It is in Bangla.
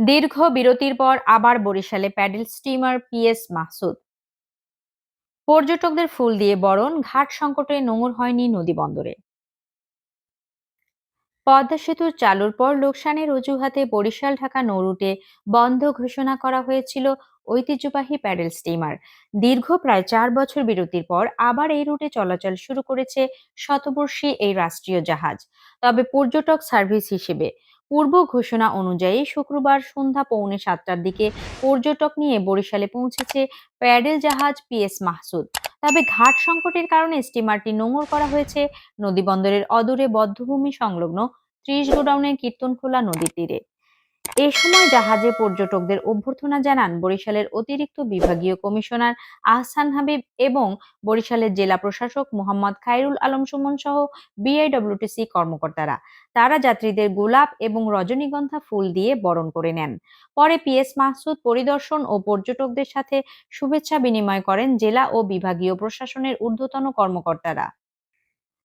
দীর্ঘ বিরতির পর আবার বরিশালে প্যাডেল স্টিমার পিএস মাহসুদ। পর্যটকদের ফুল দিয়ে বরণ, ঘাট সংকটে নোংর হয়নি নদী বন্দরে। পদ্মা সেতু চালুর পর লোকসানের অজুহাতে বরিশাল, ঢাকা নৌরুটে বন্ধ ঘোষণা করা হয়েছিল ঐতিহ্যবাহী প্যাডেল স্টিমার। দীর্ঘ প্রায় চার বছর বিরতির পর আবার এই রুটে চলাচল শুরু করেছে শতবর্ষী এই রাষ্ট্রীয় জাহাজ। তবে পর্যটক সার্ভিস হিসেবে পূর্ব ঘোষণা অনুযায়ী শুক্রবার সন্ধ্যা পৌনে সাতটার দিকে পর্যটক নিয়ে বরিশালে পৌঁছেছে প্যাডেল জাহাজ পিএস মাহসুদ। তবে ঘাট সংকটের কারণে স্টিমারটি নোঙর করা হয়েছে। নদীবন্দরের অদূরে বদ্ধভূমি সংলগ্ন ত্রিশ গোডাউনের কীর্তনখোলা নদীর তীরে। এ সময় জাহাজে পর্যটকদের অভ্যর্থনা জানান বরিশালের অতিরিক্ত বিভাগীয় কমিশনার আহসান হাবিব এবং বরিশালের জেলা প্রশাসক মোহাম্মদ খায়রুল আলম সুমন সহ বিআইডব্লিউটিসি কর্মকর্তারা। তারা যাত্রীদের গোলাপ এবং রজনীগন্ধা ফুল দিয়ে বরণ করে নেন। পরে পিএস মাহসুদ পরিদর্শন ও পর্যটকদের সাথে শুভেচ্ছা বিনিময় করেন জেলা ও বিভাগীয় প্রশাসনের ঊর্ধ্বতন কর্মকর্তারা।